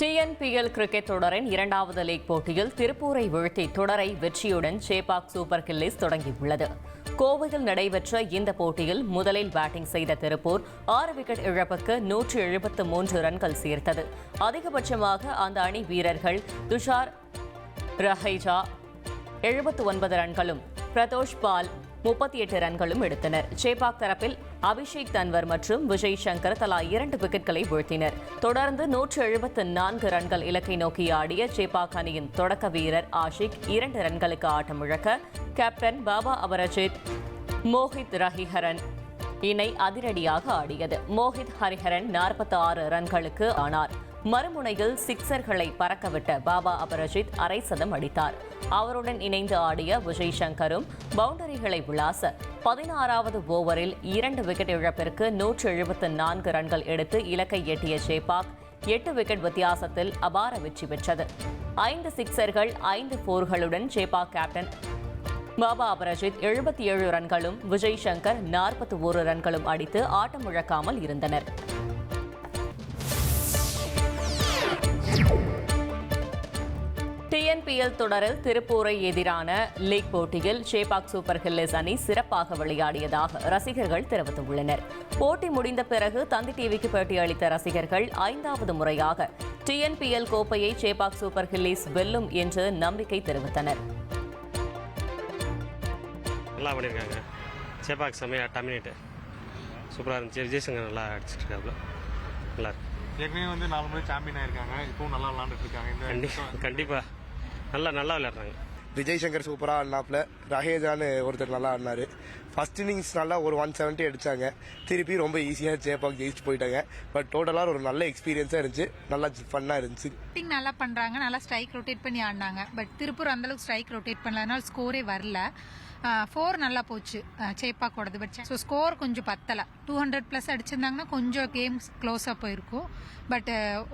TNPL cricket தொடரின் இரண்டாவது league போட்டியில் திருப்பூரை வீழ்த்தி தொடரை வெற்றியுடன் சேபாக் சூப்பர் கில்லிஸ் தொடங்கியுள்ளது. கோவையில் நடைபெற்ற இந்த போட்டியில் முதலில் பேட்டிங் செய்த திருப்பூர் ஆறு விக்கெட் இழப்புக்கு நூற்று எழுபத்து மூன்று ரன்கள் சேர்த்தது. அதிகபட்சமாக அந்த அணி வீரர்கள் துஷார் ரஹைஜா எழுபத்து ஒன்பது ரன்களும் பிரதோஷ் பால் முப்பத்தி எட்டு ரன்களும் எடுத்தனர். சேபாக் தரப்பில் அபிஷேக் தன்வர் மற்றும் விஜய் சங்கர் தலா இரண்டு விக்கெட்களை வீழ்த்தினர். தொடர்ந்து நூற்று எழுபத்து நான்கு ரன்கள் இலக்கை நோக்கி ஆடிய சேபாக் அணியின் தொடக்க வீரர் ஆஷிக் இரண்டு ரன்களுக்கு ஆட்டமிழக்க கேப்டன் பாபா அபரஜித் மோஹித் ரஹிஹரன் இணை அதிரடியாக ஆடியது. மோஹித் ஹரிஹரன் நாற்பத்தி ஆறு ரன்களுக்கு ஆனார். மறுமுனையில் சிக்சர்களை பறக்கவிட்ட பாபா அபரஜித் அரை சதம் அடித்தார். அவருடன் இணைந்து ஆடிய விஜய் சங்கரும் பவுண்டரிகளை விளாச பதினாறாவது ஓவரில் இரண்டு விக்கெட் இழப்பிற்கு நூற்று எழுபத்து நான்கு ரன்கள் எடுத்து இலக்கை எட்டிய ஜேபாக் எட்டு விக்கெட் வித்தியாசத்தில் அபார வெற்றி பெற்றது. ஐந்து சிக்சர்கள் ஐந்து போர்களுடன் சேபாக் கேப்டன். பாபா அபரஜித் எழுபத்தி ஏழு ரன்களும் விஜய் சங்கர் நாற்பத்தி ஒரு ரன்களும் அடித்து ஆட்டமிழக்காமல் இருந்தனர். டிஎன்பிஎல் தொடரில் திருப்பூரை எதிரான லீக் போட்டியில் ஷேபாக் சூப்பர் ஹில்லிஸ் அணி சிறப்பாக விளையாடியதாக ரசிகர்கள் தெரிவித்துள்ளனர். போட்டி முடிந்த பிறகு தந்தி டிவிக்கு பேட்டியளித்த ரசிகர்கள் ஐந்தாவது முறையாக டிஎன்பிஎல் கோப்பையை ஷேபாக் சூப்பர் ஹில்லிஸ் வெல்லும் என்று நம்பிக்கை தெரிவித்தனர். நல்லா பண்ணியிருக்காங்க. செம்மையாக சூப்பராக இருந்துச்சு. நல்லா அடிச்சிட்டு இருக்காப்புல நல்லா இருக்கு. ஏற்கனவே வந்து நாலு முறை சாம்பியன் ஆயிருக்காங்க. இப்பவும் நல்லா விளாண்டுட்டு இருக்காங்க. இந்த கண்டி கண்டிப்பாக நல்லா நல்லா விளையாடுறாங்க. விஜய் சங்கர் சூப்பராக ஆடினாப்புல ரஹேஜான்னு ஒருத்தர் நல்லா ஆடினாரு. ஃபர்ஸ்ட் இன்னிங்ஸ் நல்லா ஒரு ஒன் செவன்ட்டி அடித்தாங்க திருப்பி ரொம்ப ஈஸியாக ஜெயபாக் ஜெயிச்சு போயிட்டாங்க. பட் டோட்டலாக ஒரு நல்ல எக்ஸ்பீரியன்ஸாக இருந்துச்சு. நல்லா ஃபன்னாக இருந்துச்சு. பேட்டிங் நல்லா பண்ணுறாங்க நல்லா ஸ்ட்ரைக் ரொட்டேட் பண்ணி ஆடினாங்க. பட் திருப்பூர் அந்தளவுக்கு ஸ்ட்ரைக் ரொட்டேட் பண்ணல. அதனால ஸ்கோரே வரல. ஃபோர் நல்லா போச்சு. சேப்பாக்கோடது பட் ஸோ ஸ்கோர் கொஞ்சம் பத்தலை. டூ ஹண்ட்ரட் ப்ளஸ் அடிச்சிருந்தாங்கன்னா கொஞ்சம் கேம்ஸ் க்ளோஸாக போயிருக்கும். பட்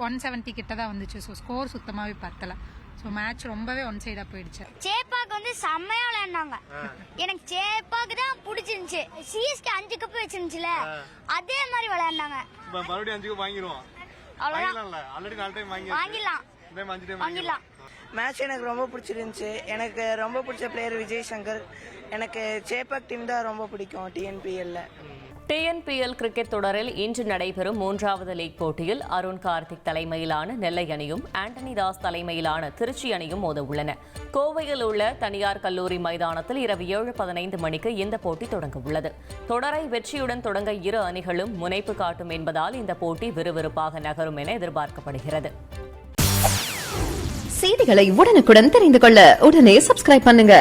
ஒன் செவன்ட்டி கிட்ட தான் வந்துச்சு. ஸோ ஸ்கோர் சுத்தமாகவே பத்தலை. ஸோ மேட்ச் ரொம்பவே ஒன் சைடாக போயிடுச்சு. சேப்பாக்கு வந்து செம்மையா விளையாண்டாங்க எனக்கு சேப்பாக்கு தான் பிடிச்சிருந்துச்சு. சிஎஸ்கே அஞ்சு கப் வச்சிருந்துச்சுல அதே மாதிரி விளையாண்டாங்க இப்ப மறுபடியும் அஞ்சுக்கு வாங்கிடுவோம் அவ்வளவுதான். வாங்கிடலாம்ல ஆல்ரெடி நாலு டைம் வாங்கி வாங்கிடலாம். அஞ்சு வாங்கிடலாம். மேட்ச் எனக்கு ரொம்ப பிடிச்சிருந்துச்சு. எனக்கு ரொம்ப பிடிச்ச பிளேயர் விஜய் சங்கர். எனக்கு சேப்பாக் டீம் தான் ரொம்ப பிடிக்கும் டிஎன்பிஎல்ல டிஎன்பிஎல் கிரிக்கெட் தொடரில் இன்று நடைபெறும் மூன்றாவது லீக் போட்டியில் அருண் கார்த்திக் தலைமையிலான நெல்லை அணியும் ஆண்டனி தாஸ் தலைமையிலான திருச்சி அணியும் மோத உள்ளன கோவையில் உள்ள தனியார் கல்லூரி மைதானத்தில் இரவு ஏழு பதினைந்து மணிக்கு இந்த போட்டி தொடங்க உள்ளது தொடரை வெற்றியுடன் தொடங்க இரு அணிகளும் முனைப்பு காட்டும் என்பதால் இந்த போட்டி விறுவிறுப்பாக நகரும் என எதிர்பார்க்கப்படுகிறது. செய்திகளை உடனுக்குடன் தெரிந்து கொள்ள உடனே சப்ஸ்கிரைப் பண்ணுங்க.